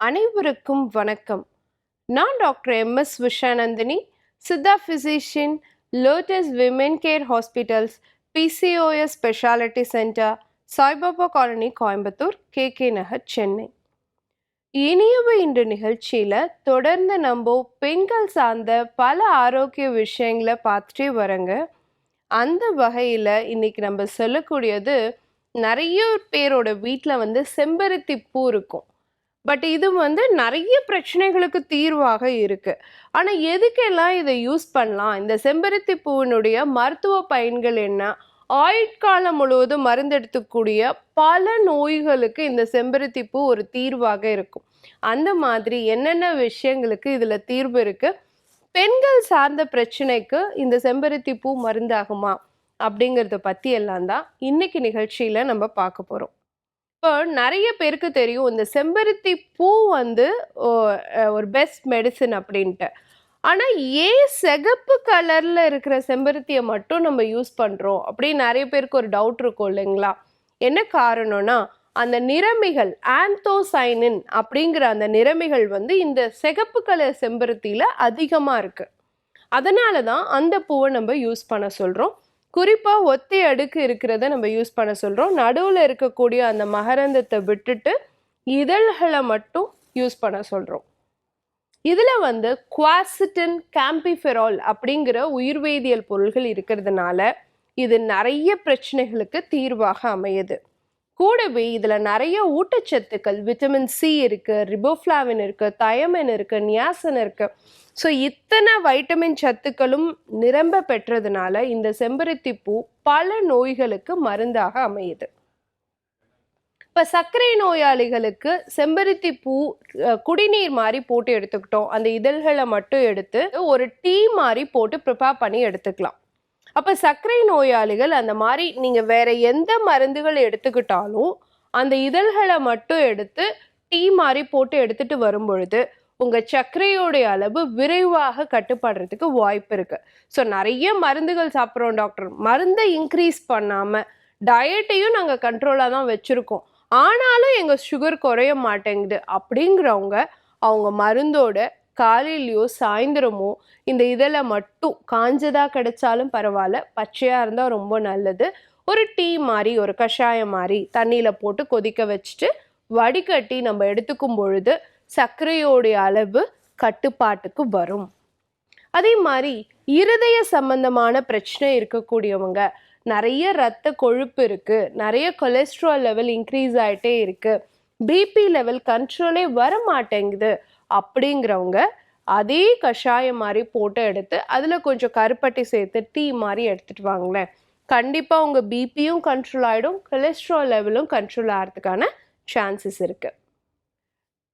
அனைவருக்கும் வணக்கம். நான் doctor M. S. Vishanandhini Siddha physician lotus women care hospitals PCOS speciality centre Saibaba colony Coimbatore K. K. Nagar Chennai. இனியவு இன்று நிகழ்ச்சியில் தொடர்ந்து நம்ம பெண்கள் சார்ந்த பல ஆரோக்கிய விஷயங்களை பார்த்துட்டே வரங்க அந்த வகையில் இன்றைக்கி நம்ம சொல்லக்கூடியது நிறைய பேரோட வீட்டில் வந்து செம்பருத்தி பூ இருக்கும். பட் இது வந்து நிறைய பிரச்சனைகளுக்கு தீர்வாக இருக்கு. ஆனால் எதுக்கெல்லாம் இதை யூஸ் பண்ணலாம்? இந்த செம்பருத்தி பூவினுடைய மருத்துவ பயன்கள் என்ன? ஆயுட்காலம் முழுவதும் மருந்தெடுத்துக்கூடிய பல நோய்களுக்கு இந்த செம்பருத்தி பூ ஒரு தீர்வாக இருக்கும். அந்த மாதிரி என்னென்ன விஷயங்களுக்கு இதில் தீர்வு இருக்குது பெண்கள் சார்ந்த பிரச்சனைக்கு இந்த செம்பருத்தி பூ மருந்தாகுமா? அப்படிங்கிறத பற்றி எல்லாம் தான் இன்னைக்கு நிகழ்ச்சியில் நம்ம பார்க்க போகிறோம் இப்போ நிறைய பேருக்கு தெரியும் இந்த செம்பருத்தி பூ வந்து ஒரு பெஸ்ட் மெடிசன் அப்படின்ட்டு. ஆனால் ஏன் சிகப்பு கலரில் இருக்கிற செம்பருத்தியை மட்டும் நம்ம யூஸ் பண்ணுறோம் அப்படின்னு நிறைய பேருக்கு ஒரு டவுட் இருக்கும் இல்லைங்களா? என்ன காரணம்னா அந்த நிறமிகள் ஆந்தோசைனின் அப்படிங்கிற அந்த நிறமிகள் வந்து இந்த சிகப்பு கலர் செம்பருத்தியில் அதிகமாக இருக்குது அதனால தான் அந்த பூவை நம்ம யூஸ் பண்ண சொல்கிறோம் குறிப்பாக ஒத்தி அடுக்கு இருக்கிறத நம்ம யூஸ் பண்ண சொல்கிறோம் நடுவில் இருக்கக்கூடிய அந்த மகரந்தத்தை விட்டுட்டு இதழ்களை மட்டும் யூஸ் பண்ண சொல்கிறோம் இதில் வந்து குவாசிட்டின் கேம்பிஃபெரால் அப்படிங்கிற உயிர்வேதியியல் பொருள்கள் இருக்கிறதுனால இது நிறைய பிரச்சனைகளுக்கு தீர்வாக அமையுது. கூடவே இதில் நிறைய ஊட்டச்சத்துக்கள் விட்டமின் சி இருக்குது ரிபோஃப்ளாவின் இருக்குது தயமின் இருக்குது நியாசன் இருக்குது ஸோ இத்தனை வைட்டமின் சத்துக்களும் நிரம்ப பெற்றதுனால இந்த செம்பருத்தி பூ பல நோய்களுக்கு மருந்தாக அமையுது. இப்போ சர்க்கரை நோயாளிகளுக்கு செம்பருத்தி பூ குடிநீர் மாதிரி போட்டு எடுத்துக்கிட்டோம். அந்த இதழ்களை மட்டும் எடுத்து ஒரு டீ மாதிரி போட்டு ப்ரிப்பேர் பண்ணி எடுத்துக்கலாம். அப்போ சர்க்கரை நோயாளிகள் அந்த மாதிரி நீங்கள் வேற எந்த மருந்துகள் எடுத்துக்கிட்டாலும் அந்த இதழ்களை மட்டும் எடுத்து டீ மாதிரி போட்டு எடுத்துட்டு வரும் பொழுது உங்கள் சர்க்கரையோடைய அளவு விரைவாக கட்டுப்படுறதுக்கு வாய்ப்பு இருக்கு. ஸோ நிறைய மருந்துகள் சாப்பிட்றோம் டாக்டர் மருந்தை இன்க்ரீஸ் பண்ணாமல் டயட்டையும் நாங்கள் கண்ட்ரோலாக தான் வச்சுருக்கோம். ஆனாலும் எங்கள் சுகர் குறைய மாட்டேங்குது அப்படிங்கிறவங்க அவங்க மருந்தோட காலையிலையோ சாயந்தரமோ இந்த இதில் மட்டும் காஞ்சதாக கிடைச்சாலும் பரவாயில்ல. பச்சையாக இருந்தால் ரொம்ப நல்லது. ஒரு டீ மாதிரி ஒரு கஷாயம் மாதிரி தண்ணியில் போட்டு கொதிக்க வச்சுட்டு வடிகட்டி நம்ம எடுத்துக்கும் பொழுது சர்க்கரையோடைய அளவு கட்டுப்பாட்டுக்கு வரும். அதே மாதிரி இருதய சம்பந்தமான பிரச்சனை இருக்கக்கூடியவங்க நிறைய ரத்த கொழுப்பு இருக்குது நிறைய கொலஸ்ட்ரால் லெவல் இன்க்ரீஸ் ஆகிட்டே இருக்குது பிபி லெவல் கண்ட்ரோலே வர மாட்டேங்குது அப்படிங்கிறவங்க அதே கஷாயம் மாதிரி போட்டு எடுத்து அதில் கொஞ்சம் கருப்பட்டி சேர்த்து டீ மாதிரி எடுத்துகிட்டு வாங்களேன். கண்டிப்பாக உங்கள் பிபியும் கண்ட்ரோல் ஆகிடும் கொலஸ்ட்ரால் லெவலும் கண்ட்ரோல் ஆகிறதுக்கான சான்சஸ் இருக்குது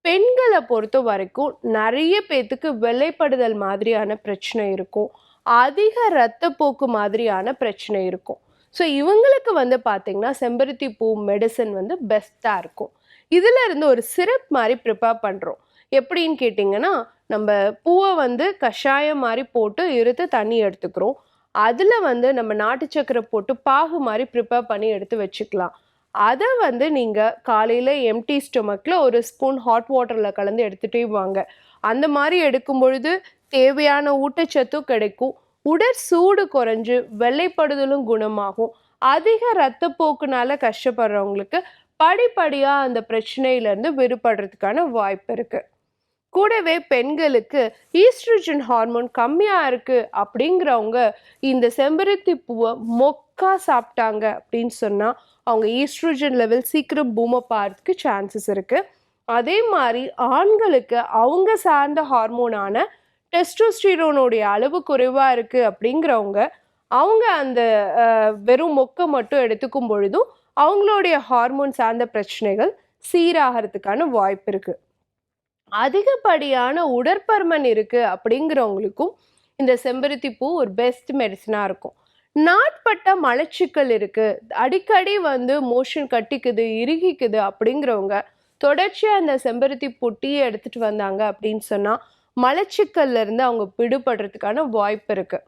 பெண்களை பொறுத்த வரைக்கும் நிறைய பேத்துக்கு வெள்ளைப்படுதல் மாதிரியான பிரச்சனை இருக்கும். அதிக இரத்தப்போக்கு மாதிரியான பிரச்சனை இருக்கும். ஸோ இவங்களுக்கு வந்து பார்த்திங்கன்னா செம்பருத்தி பூ மெடிசன் வந்து பெஸ்ட்டாக இருக்கும். இதில் இருந்து ஒரு சிரப் மாதிரி ப்ரிப்பேர் பண்ணுறோம் எப்படின்னு கேட்டிங்கன்னா நம்ம பூவை வந்து கஷாயம் மாதிரி போட்டு இருத்து தண்ணி எடுத்துக்கிறோம். அதில் வந்து நம்ம நாட்டு சக்கரை போட்டு பாகு மாதிரி ப்ரிப்பேர் பண்ணி எடுத்து வச்சுக்கலாம். அதை வந்து நீங்கள் காலையில் எம்டி ஸ்டொமக்கில் ஒரு ஸ்பூன் ஹாட் வாட்டரில் கலந்து எடுத்துகிட்டே வாங்க. அந்த மாதிரி எடுக்கும் பொழுது தேவையான ஊட்டச்சத்தும் கிடைக்கும். உடற் சூடு குறைஞ்சு வெள்ளைப்படுதலும் குணமாகும். அதிக ரத்தப்போக்குனால கஷ்டப்படுறவங்களுக்கு படிப்படியாக அந்த பிரச்சனையிலேருந்து விடுபடுறதுக்கான வாய்ப்பு இருக்குது கூடவே பெண்களுக்கு ஈஸ்ட்ரோஜன் ஹார்மோன் கம்மியாக இருக்குது அப்படிங்கிறவங்க இந்த செம்பருத்தி பூவை மொக்கா சாப்பிட்டாங்க அப்படின்னு சொன்னால் அவங்க ஈஸ்ட்ரோஜன் லெவல் சீக்கிரம் பூமை பார்த்துக்கு சான்சஸ் இருக்குது அதே மாதிரி ஆண்களுக்கு அவங்க சார்ந்த ஹார்மோனான டெஸ்டோஸ்டிரோனுடைய அளவு குறைவாக இருக்குது அப்படிங்கிறவங்க அவங்க அந்த வெறும் மொக்கை மட்டும் எடுத்துக்கும் பொழுதும் அவங்களுடைய ஹார்மோன் சார்ந்த பிரச்சனைகள் சீராகிறதுக்கான வாய்ப்பு இருக்குது அதிகப்படியான உடற்பருமன் இருக்குது அப்படிங்கிறவங்களுக்கும் இந்த செம்பருத்தி பூ ஒரு பெஸ்ட் மெடிசனாக இருக்கும். நாட்பட்ட மலச்சிக்கல் இருக்குது அடிக்கடி வந்து மோஷன் கட்டிக்குது இறுகிக்குது அப்படிங்கிறவங்க தொடர்ச்சியாக அந்த செம்பருத்தி பொட்டியை எடுத்துகிட்டு வந்தாங்க அப்படின்னு சொன்னால் மலச்சிக்கல்ல இருந்து அவங்க விடுபடுறதுக்கான வாய்ப்பு இருக்குது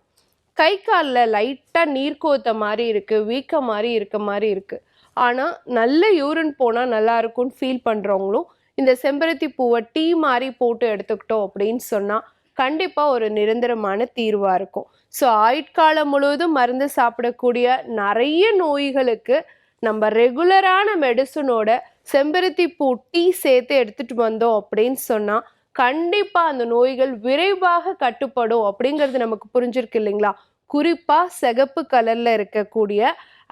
கை காலில் லைட்டாக நீர் கோத்த மாதிரி இருக்குது வீக்க மாதிரி இருக்க மாதிரி இருக்குது ஆனால் நல்ல யூரின் போனால் நல்லா இருக்கும்னு ஃபீல் பண்ணுறவங்களும் இந்த செம்பருத்தி பூவை டீ மாதிரி போட்டு எடுத்துக்கிட்டோம் அப்படின்னு சொன்னால் கண்டிப்பாக ஒரு நிரந்தரமான தீர்வாக இருக்கும். ஸோ ஆயுட்காலம் முழுவதும் மருந்து சாப்பிடக்கூடிய நிறைய நோய்களுக்கு நம்ம ரெகுலரான மெடிசனோட செம்பருத்தி பூ டீ சேர்த்து எடுத்துட்டு வந்தோம் அப்படின்னு சொன்னால் கண்டிப்பாக அந்த நோய்கள் விரைவாக கட்டுப்படும் அப்படிங்கிறது நமக்கு புரிஞ்சிருக்கு இல்லைங்களா? குறிப்பாக சிகப்பு கலரில் இருக்கக்கூடிய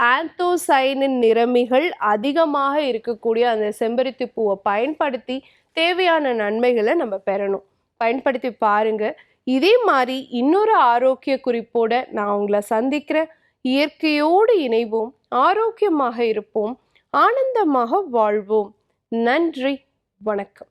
ஆந்தோசைனின் நிறமிகள் அதிகமாக இருக்கக்கூடிய அந்த செம்பருத்தி பூவை பயன்படுத்தி தேவையான நன்மைகளை நம்ம பெறணும். பயன்படுத்தி பாருங்க. இதே மாதிரி இன்னொரு ஆரோக்கிய குறிப்போட நான் உங்களை சந்திக்கிறேன் இயற்கையோடு இணைவோம். ஆரோக்கியமாக இருப்போம். ஆனந்தமாக வாழ்வோம். நன்றி. வணக்கம்.